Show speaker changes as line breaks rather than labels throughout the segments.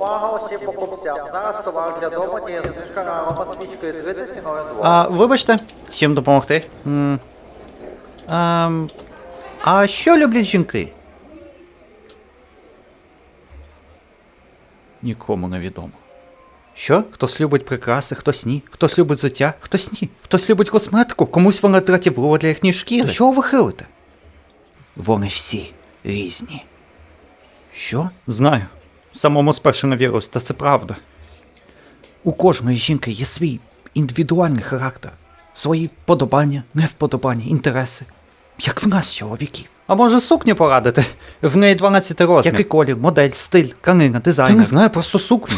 Увага усім покупцям. Зараз товар для дому діє знижка на аромасвічки 30 ціною 2.
А, вибачте, чим допомогти? М, ем, а що люблять жінки? Нікому не відомо. Що? Хтось любить прикраси, хтось ні, хтось любить взуття, хтось ні. Хтось любить косметику, комусь вона дратівлива для їхньої шкіри. До чого ви хилите? Вони всі різні. Що? Знаю. Самому спершу не вірилось, та це правда. У кожної жінки є свій індивідуальний характер, свої вподобання, невподобання, інтереси. Як в нас, чоловіків. А може сукню порадити? В неї 12 розмір. Який колір, модель, стиль, тканина, дизайн. Та не знаю, просто сукню.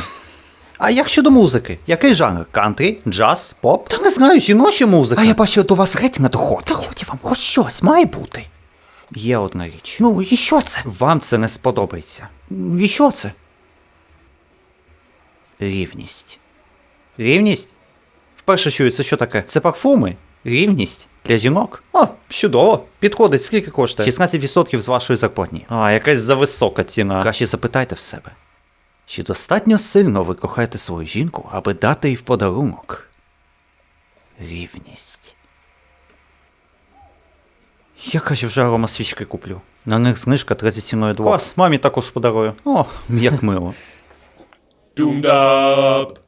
А як щодо музики? Який жанр? Кантрі, джаз, поп? Та не знаю, жіноча музика. А я бачив, до вас геть не доходить. Та ході вам, хоч щось має бути. Є одна річ. Ну, і що це? Вам це не сподобається. І що це? Рівність. Рівність? Вперше чую, це що таке? Це парфуми? Рівність для жінок? О, чудово. Підходить, скільки коштує? 16% з вашої зарплатні. А, якась зависока ціна. Краще запитайте в себе. Чи достатньо сильно ви кохаєте свою жінку, аби дати їй в подарунок? Рівність. Я каже, вже аромасвічки куплю. На них знижка 30 ціною 2. Клас, мамі також подарую. О, як мило.
Doomed up.